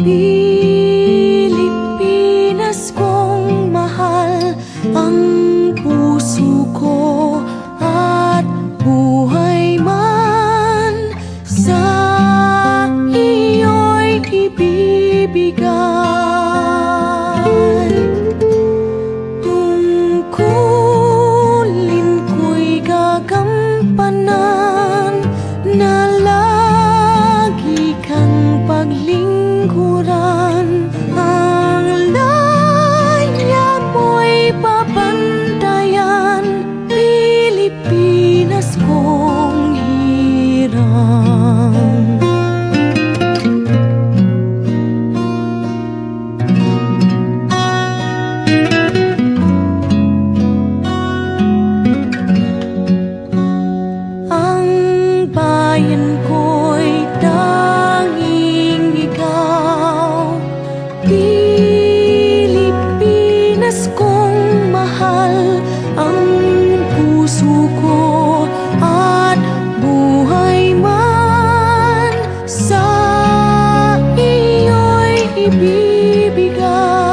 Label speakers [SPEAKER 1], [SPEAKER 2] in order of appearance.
[SPEAKER 1] Pilipinas kong mahal Ang puso ko at buhay man. Sa iyo'y ibibigay. Tungkulin ko'y gagampanan Na dess gång hyran begun.